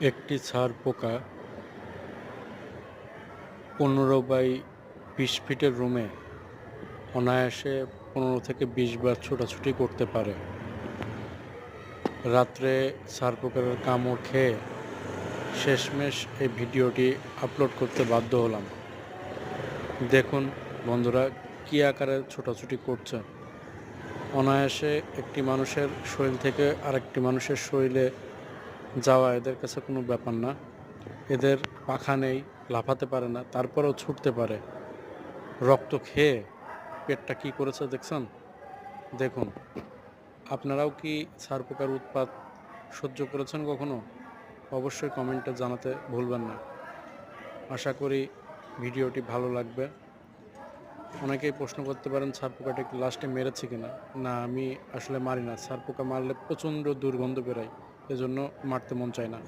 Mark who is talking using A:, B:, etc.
A: একটি ছার পোকা পনেরো বাই বিশ ফিটের রুমে অনায়াসে পনেরো থেকে বিশ বার ছোটাছুটি করতে পারে। রাত্রে ছার পোকার কামড় খেয়ে শেষমেশ এই ভিডিওটি আপলোড করতে বাধ্য হলাম। দেখুন বন্ধুরা, কী আকারে ছোটাছুটি করছে। অনায়াসে একটি মানুষের শরীর থেকে আরেকটি মানুষের শরীরে যাওয়া এদের কাছে কোনো ব্যাপার না। এদের পাখা নেই, লাফাতে পারে না, তারপরেও ছুটতে পারে। রক্ত খেয়ে পেটটা কি করেছে দেখছেন? দেখুন, আপনারাও কি ছার পোকার উৎপাত সহ্য করেছেন কখনো? অবশ্যই কমেন্টে জানাতে ভুলবেন না। আশা করি ভিডিওটি ভালো লাগবে। অনেকেই প্রশ্ন করতে পারেন ছার পোকাটা লাস্টে মেরেছে কিনা? না, আমি আসলে মারি না। ছার পোকা মারলে প্রচণ্ড দুর্গন্ধ বেরোয়। এজন্য মারতে মন চায় না।